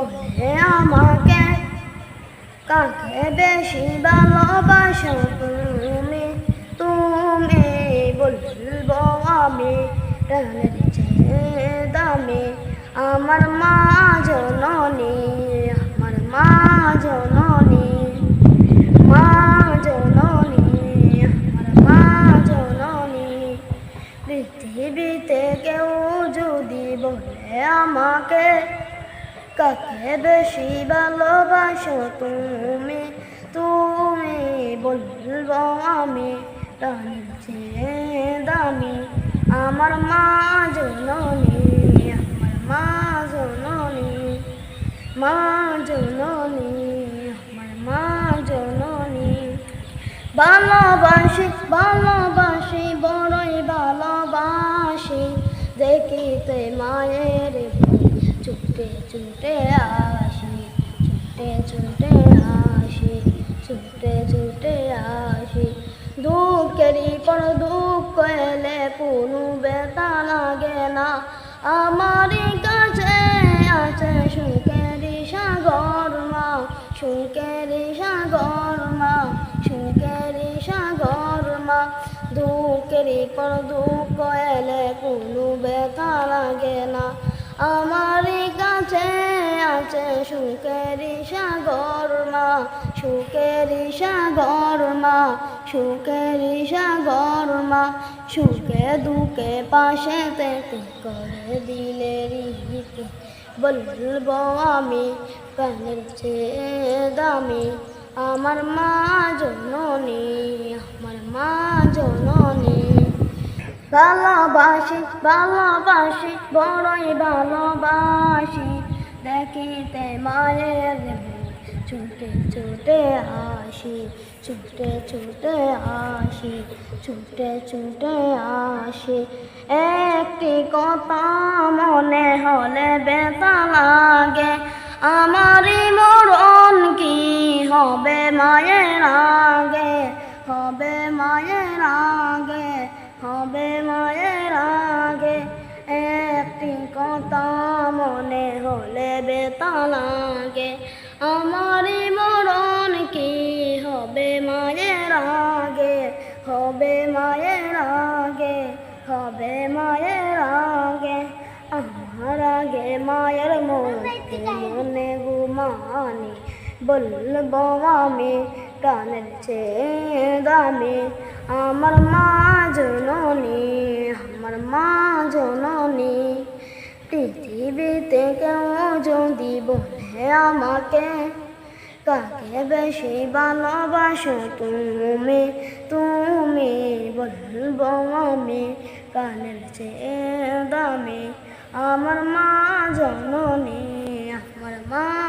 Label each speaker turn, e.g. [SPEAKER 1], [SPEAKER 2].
[SPEAKER 1] বলে আমাকে কাকে বেশি ভালোবাসো তুমি? তুমি বলব আমি প্রাণের চেয়ে দামি। আমার মা জননী, আমার মা জননী মা জননী, আমার মা জননী। পৃথিবীতে কেউ যদি বলে আমাকে কাকে বেশি ভালোবাসো তুমি? তুমি বলব আমি চেয়ে দামি। আমার মা জননী, আমার মা জননী মা জননী, আমার মা জননী। ভালোবাসি ভালোবাসি। ছুটে ছুটে আসি, ছুটে ছুটে আসি, ছুটে ছুটে আসি। দুঃখেরই পর দুঃখ এলে কোনো বেতা লাগে না। আমারই কাছে আছে সাগর মা সাগর মা সাগর মা। দুঃখেরই পর দুঃখ এলে কোনো লাগে না। আমারই কাছে আছে সুখেরই সাগর মা, সুখেরই সাগর মা, সুখেরই সাগর সুখে দুঃখে পাশে থেকে করে দিলে বলব আমি দামি, আমার মা জননী, আমার মা জননী। ভালোবাসি ভালোবাসি, বড়ই ভালোবাসি দেখিতে মায়ের ছুটে ছুটে আসি, ছুটে ছুটে আসি, ছুটে ছুটে আসি। একটি কথা মনে হলে বেতা লাগে, আমারই মরণ কি হবে মায়ের আগে? হবে মায়ের আগে, হবে মায়ের আগে। একটি কথা হলে বেতা লাগে আমারই মরণ কি হবে মায়ের আগে? হবে মায়ের আগে, হবে মায়ের আগে। আমার আগে মায়ের মধ্যে মনে গুমানি বলব আমি প্রাণের চেয়ে দামি। আমার মা জননী, আমার মা জননী। পৃথিবীতে কেউ যদি বলে আমাকে। কাকে বেশি ভালোবাসো তুমি? তুমি বলব আমি কানের চেয়ে দামি। আমার মা জননী, আমার মা